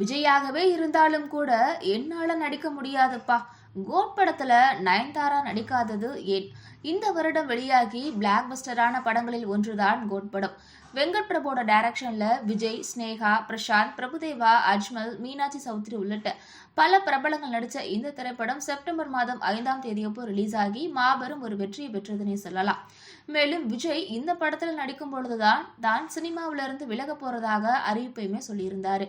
விஜயாகவே இருந்தாலும் கூட என்னால நடிக்க முடியாதுப்பா. கோட் படத்துல நயன்தாரா நடிக்காதது ஏன்? இந்த வருடம் வெளியாகி பிளாக் பஸ்டரான படங்களில் ஒன்றுதான் கோட் படம். வெங்கட் பிரபோட டைரக்ஷன்ல விஜய் ஸ்னேகா பிரசாந்த் பிரபுதேவா அஜ்மல் மீனாட்சி சௌத்ரி உள்ளிட்ட பல பிரபலங்கள் நடித்த இந்த திரைப்படம் செப்டம்பர் மாதம் ஐந்தாம் தேதியப்போ ரிலீஸ் ஆகி மாபெரும் ஒரு வெற்றியை பெற்றதுனே சொல்லலாம். மேலும் விஜய் இந்த படத்தில் நடிக்கும் பொழுதுதான் தான் சினிமாவிலிருந்து விலக போறதாக அறிவிப்பையுமே சொல்லியிருந்தாரு.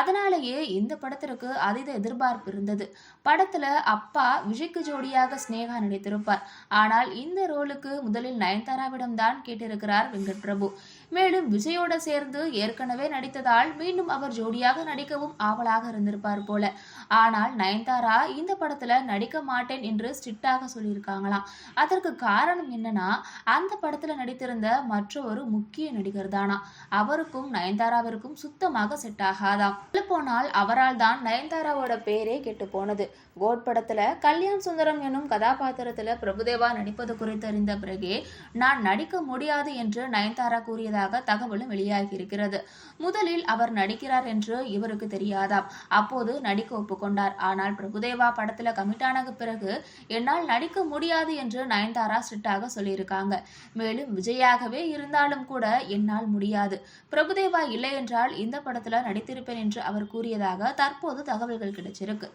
அதனாலேயே இந்த படத்திற்கு அதீத எதிர்பார்ப்பு இருந்தது. படத்துல அப்பா விஜய்க்கு ஜோடியாக ஸ்னேகா நடித்திருப்பார். ஆனால் இந்த ரோலுக்கு முதலில் நயன்தாராவிடம் தான் கேட்டிருக்கிறார் வெங்கட் பிரபு. மேலும் விஜயோட சேர்ந்து ஏற்கனவே நடித்ததால் மீண்டும் அவர் ஜோடியாக நடிக்கவும் ஆவலாக இருந்திருப்பார் போல. ஆனால் நயன்தாரா இந்த படத்துல நடிக்க மாட்டேன் என்று ஸ்ட்ரிக்டாக சொல்லியிருக்காங்களாம். அதற்கு காரணம் என்னன்னா அந்த படத்துல நடித்திருந்த மற்றொரு முக்கிய நடிகர் தானா. அவருக்கும் நயன்தாராவிற்கும் சுத்தமாக செட் ஆகாதாம். போனால் அவரால் தான் நயன்தாராவோட பேரே கெட்டு போனது. கோட் படத்துல கல்யாண் சுந்தரம் எனும் கதாபாத்திரத்துல பிரபுதேவா நடிப்பது குறித்து அறிந்த பிறகே நான் நடிக்க முடியாது என்று நயன்தாரா கூறியதாக தகவலும் வெளியாகி இருக்கிறது முதலில் அவர் நடிக்கிறார் என்று இவருக்கு தெரியாதாம். அப்போது நடிக்க ஒப்புக்கொண்டார். ஆனால் பிரபுதேவா படத்துல கமிட் ஆனது பிறகு என்னால் நடிக்க முடியாது என்று நயன்தாரா ஸ்ட்ரிக்டாக சொல்லியிருக்காங்க. மேலும் விஜயாகவே இருந்தாலும் கூட என்னால் முடியாது. பிரபுதேவா இல்லை என்றால் இந்த படத்துல நடித்திருப்பேன் என்று அவர் கூறியதாக தற்போது தகவல்கள் கிடைச்சிருக்கு.